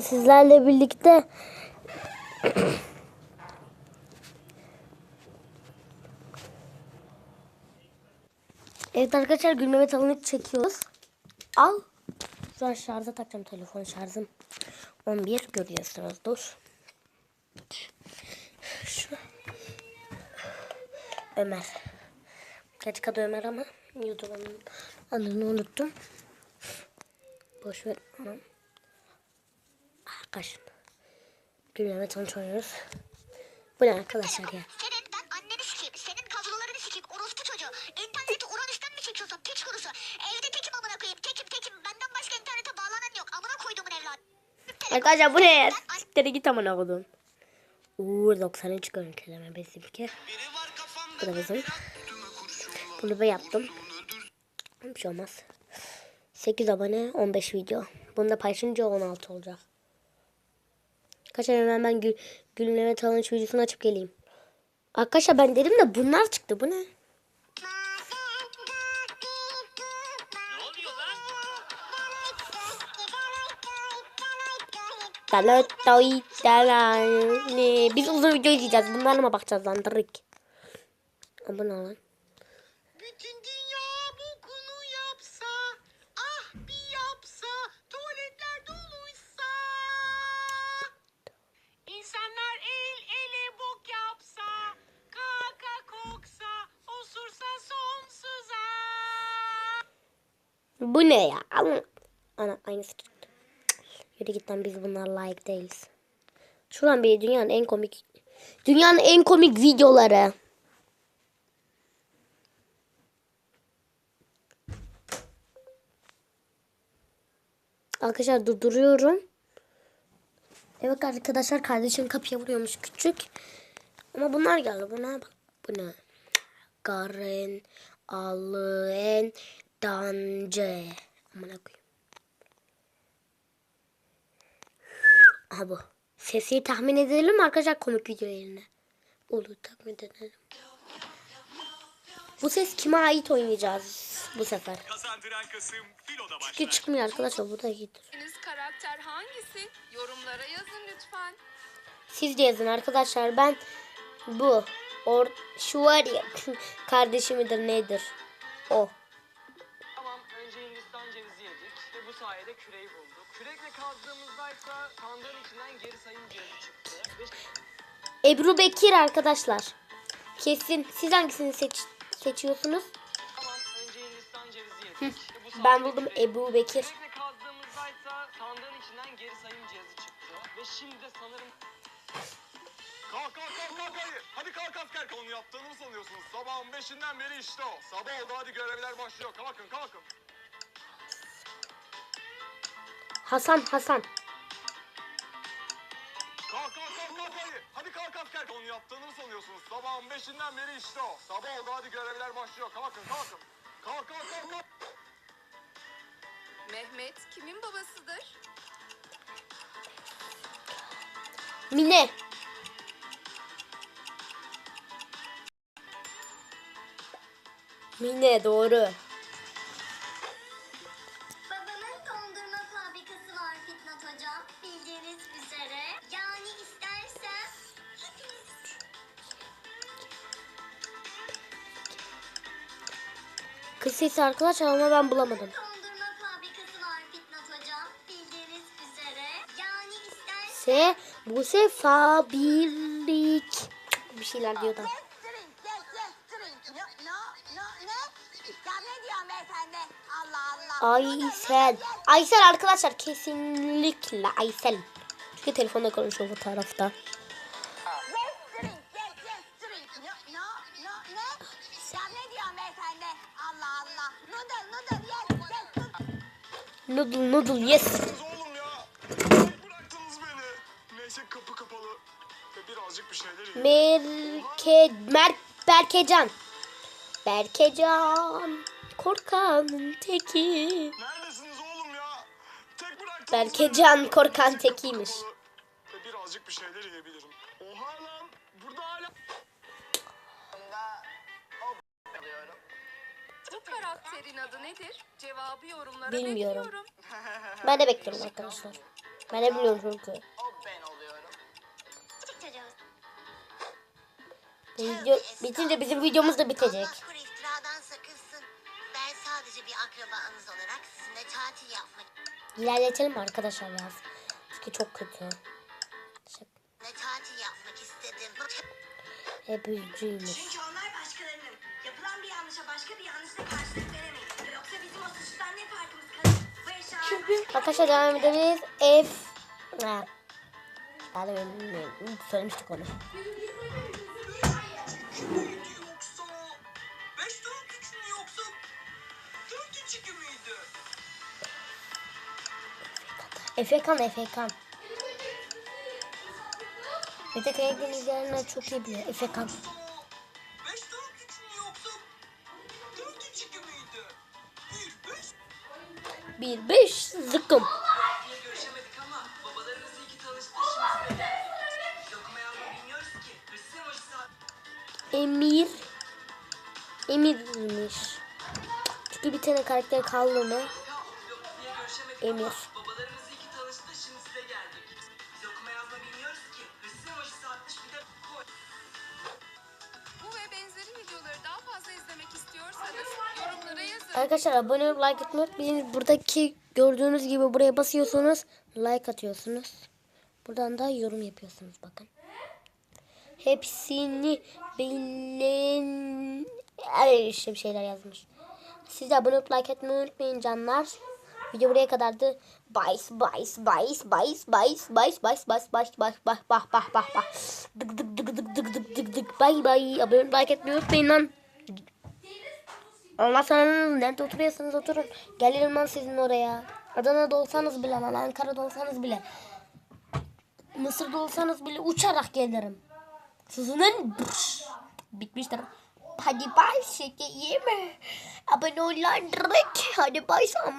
Sizlerle birlikte Evet arkadaşlar gülme ve talını çekiyoruz. Al. Şu an şarja takacağım telefon şarjım. 11 görüyorsunuz. Dur. Şu. Ömer. Gerçek adı Ömer ama YouTube'un adını unuttum. Boş ver. Tamam. Kaşın. Gülmeme tanış oynuyoruz. Bu ne arkadaşlar ya? Senin ben anneni sikeyim. Senin kablolarını sikeyim. Orospu çocuğu. İnterneti Uranüs'ten mi çekiyorsun? Piç kurusu. Evde tekim amına koyayım. Tekim tekim. Benden başka internete bağlanan yok. Amına koyduğumun evladı. Arkadaşlar bu ne ya? Siktere git amına kodum. Uğur 93 görüntüleme bizimki. Bu da bizim. Bunu da yaptım. Bir şey olmaz. 8 abone 15 video. Bunu da paylaşınca 16 olacak. Kaç hemen ben gül, gülmeme talınç videosunu açıp geleyim. Arkadaşlar ben dedim de bunlar çıktı. Bu ne? Biz uzun video izleyeceğiz. Bunlarla mı bakacağız lan? Dırık. Aa, Bu ne lan? Bütün Bu ne ya? Ana aynısı çıktı. Yürü git lan biz bunlar like değiliz. Şuradan bir dünyanın en komik dünyanın en komik videoları. Arkadaşlar durduruyorum. Evet arkadaşlar kardeşim kapıya vuruyormuş küçük. Ama bunlar geldi. Buna bak. Bu ne? Garen Allen Dance. Amına koyayım. Aha bu. Sesi tahmin edelim arkadaşlar komik video yerine? Olur tahmin edelim. Bu ses kime ait oynayacağız bu sefer? Kazandıran Kasım Filo'da başlar. Çünkü çıkmıyor arkadaşlar bu da iyidir. Karakter hangisi? Yorumlara yazın lütfen. Siz de yazın arkadaşlar ben bu or şu var ya kardeşi midir nedir o. Cevizi yedik ve bu sayede küreyi bulduk. Kürekle kazdığımızda ise sandığın içinden geri sayım cihazı çıktı. Ve Ebru Bekir arkadaşlar. Kesin siz hangisini seç seçiyorsunuz? tamam önce Hindistan cevizi yedik. ve bu sayede Ben buldum küreyi Ebu Bekir. Kürekle kazdığımızda ise sandığın içinden geri sayım cihazı çıktı. Ve şimdi de sanırım Kalk kalk kalk kalk hadi. Hadi kalk asker. Onu yaptığını mı sanıyorsunuz? Sabahın beşinden beri işte o. Sabah oldu hadi görevler başlıyor. Kalkın kalkın. Hasan Hasan. Kalk kalk kalk kalk hadi. Hadi kalk asker. Onu yaptığını mı sanıyorsunuz? Sabahın beşinden beri işte o. Sabah oldu hadi görevler başlıyor. Kalkın kalkın. Kalk kalk kalk kalk. Mehmet kimin babasıdır? Mine. Mine doğru. Sesi arkadaşlar ama ben bulamadım. Se Buse Fabrik bir şeyler diyor da. Aysel. Aysel arkadaşlar kesinlikle Aysel. Çünkü telefonda konuşuyor bu tarafta. Noodle. Noodle yes. Siz oğlum ya. Tek bıraktınız beni. Neyse kapı kapalı. Ve birazcık bir şeyler yiyeyim. Berke Mer Berkecan. Berkecan. Korkanın teki. Neredesiniz oğlum ya? Tek bıraktınız Berkecan korkan tekiymiş. Ve birazcık bir şeyler yiyebilirim. Karakterin adı nedir? Cevabı yorumlara Bilmiyorum. bekliyorum. Ben de bekliyorum arkadaşlar. Ben de biliyorum çünkü. O ben oluyorum. Bu video bitince bizim videomuz da bitecek. Allah kuru iftiradan sakınsın. Ben sadece bir akrabanız olarak sizinle tatil yapmak İlerletelim arkadaşlar biraz. Çünkü çok kötü. Ne tatil yapmak istedim. Hep üzücüymüş. Çünkü onlar başkalarının yanlışa başka bir yanlışla karşılık veremeyiz. Yoksa bizim o suçludan ne farkımız kalır? Bu eşya... Çünkü... Arkadaşlar devam edebiliriz. F... Ha. Daha da bilmiyorum. Söylemiştik onu. Efekan, Efekan. Bir de çok iyi biliyor. Efekan. Hırsız emojisi at- Emir. Emir'miş. Çünkü bir tane karakter kaldı mı? Emir. Arkadaşlar abone olup like atmayı unutmayın. Buradaki gördüğünüz gibi buraya basıyorsunuz. Like atıyorsunuz. Buradan da yorum yapıyorsunuz bakın. Hepsini bilin. Ay işte bir şeyler yazmış. Siz de abone olup like atmayı unutmayın canlar. Video buraya kadardı. Bye bye bye bye bye bye bye bye bye bye bye bye bye bye bye dık dık dık dık dık dık dık dık bye bye abone olup like atmayı unutmayın lan. Olmazsanız nerede oturuyorsanız oturun. Gelirim lan sizin oraya. Adana'da olsanız bile Ankara'da olsanız bile. Mısır'da olsanız bile uçarak gelirim. Sizin bitmiştir. Hadi bay şeker yeme. Abone ol direkt. Hadi bay sen